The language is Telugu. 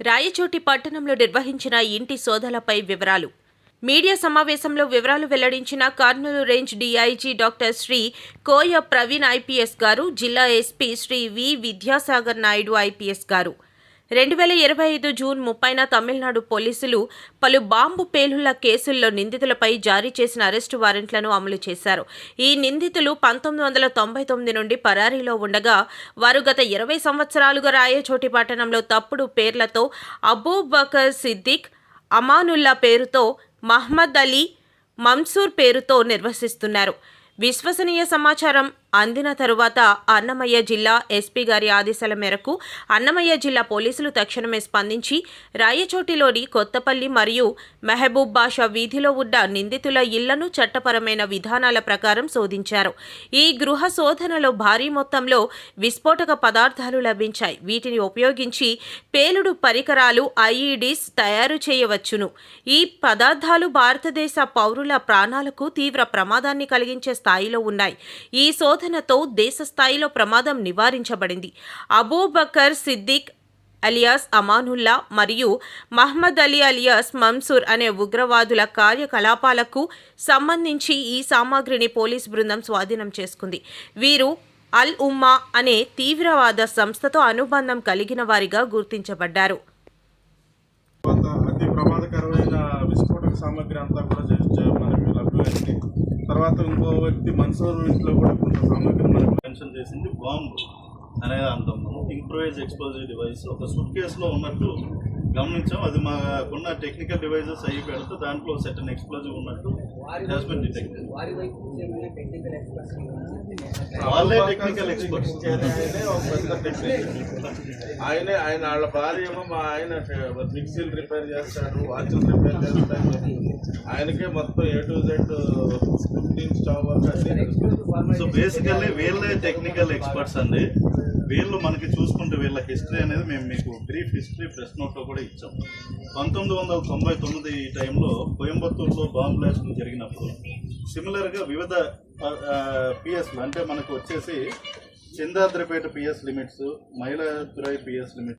రాయచోటి పట్టణంలో నిర్వహించిన ఇంటి సోదాలపై వివరాలు. మీడియా సమావేశంలో వివరాలు వెల్లడించిన Kurnool range DIG doctor Shri Koya Praveen IPS గారు జిల్లా SP Shri V Vidyasagar Naidu IPS గారు. రెండు వేల ఇరవై ఐదు జూన్ ముప్పైన తమిళనాడు పోలీసులు పలు బాంబు పేలుళ్ళ కేసుల్లో నిందితులపై జారీ చేసిన అరెస్టు వారెంట్లను అమలు చేశారు. ఈ నిందితులు పంతొమ్మిది వందల తొంభై తొమ్మిది నుండి పరారీలో ఉండగా వారు గత ఇరవై సంవత్సరాలుగా రాయచోటి పట్టణంలో తప్పుడు పేర్లతో అబూబకర్ సిద్దిక్ అమానుల్లా పేరుతో మహ్మద్ అలీ మన్సూర్ పేరుతో నిర్వహిస్తున్నారు విశ్వసనీయ సమాచారం అందిన తరువాత అన్నమయ్య జిల్లా ఎస్పీ గారి ఆదేశాల మేరకు అన్నమయ్య జిల్లా పోలీసులు తక్షణమే స్పందించి రాయచోటిలోని కొత్తపల్లి మరియు మెహబూబ్ బాషా వీధిలో ఉన్న నిందితుల ఇళ్ళను చట్టపరమైన విధానాల ప్రకారం శోధించారు. ఈ గృహ శోధనలో భారీ మొత్తంలో విస్ఫోటక పదార్థాలు లభించాయి. వీటిని ఉపయోగించి పేలుడు పరికరాలు ఐఈడీస్ తయారు చేయవచ్చును. ఈ పదార్థాలు భారతదేశ పౌరుల ప్రాణాలకు తీవ్ర ప్రమాదాన్ని కలిగించే స్థాయిలో ఉన్నాయి. ఈ శోధన దేశ స్థాయిలో ప్రమాదం నివారించబడింది. అబూబకర్ సిద్దిక్ అలియాస్ అమానుల్లా మరియు మహ్మద్ అలీ అలియాస్ మన్సూర్ అనే ఉగ్రవాదుల కార్యకలాపాలకు సంబంధించి ఈ సామాగ్రిని పోలీస్ బృందం స్వాధీనం చేసుకుంది. వీరు అల్ ఉమ్మా అనే తీవ్రవాద సంస్థతో అనుబంధం కలిగిన వారిగా గుర్తించబడ్డారు. అతి ప్రమాదకరమైన విస్ఫోటక సామాగ్రి అంతా కూడా తర్వాత ఇంకో వ్యక్తి మన్సూర్ ఇంట్లో కూడా కొంత సామాగ్రి మనకు మెన్షన్ చేసింది బాంబు అనే అంటాం మనం ఇంప్రూవైజ్ ఎక్స్ప్లోజివ్ డివైస్. ఒక సూట్ కేసులో ఉన్నట్టు గమనించాం. అది మాకున్న టెక్నికల్ డివైజెస్ అయ్యి పెడితే దాంట్లో సెట్ అండ్ ఎక్స్ప్లోజివ్ ఉన్నట్టు వాళ్ళే టెక్నికల్ ఎక్స్పర్ట్స్ ఆయనే ఒక పెద్ద టెక్నీషియన్. ఆయనే ఆయన వాళ్ళ భార్య ఏమో మా ఆయన మిక్సీలు రిపేర్ చేస్తాడు వాచ్లు రిపేర్ చేస్తాడు. ఆయనకే మొత్తం A to Z. So basically వీళ్ళే టెక్నికల్ ఎక్స్పర్ట్స్ అండి. వీళ్ళు మనకి చూసుకుంటే వీళ్ళ హిస్టరీ అనేది మేము మీకు బ్రీఫ్ హిస్టరీ ప్రెస్ నోట్లో కూడా ఇచ్చాం. పంతొమ్మిది వందల తొంభై తొమ్మిది ఈ టైంలో కోయంబత్తూరులో బాంబ్ జరిగినప్పుడు సిమిలర్గా వివిధ పిఎస్లు అంటే మనకు వచ్చేసి Chandadripet PS limits Mayiladuthurai PS limits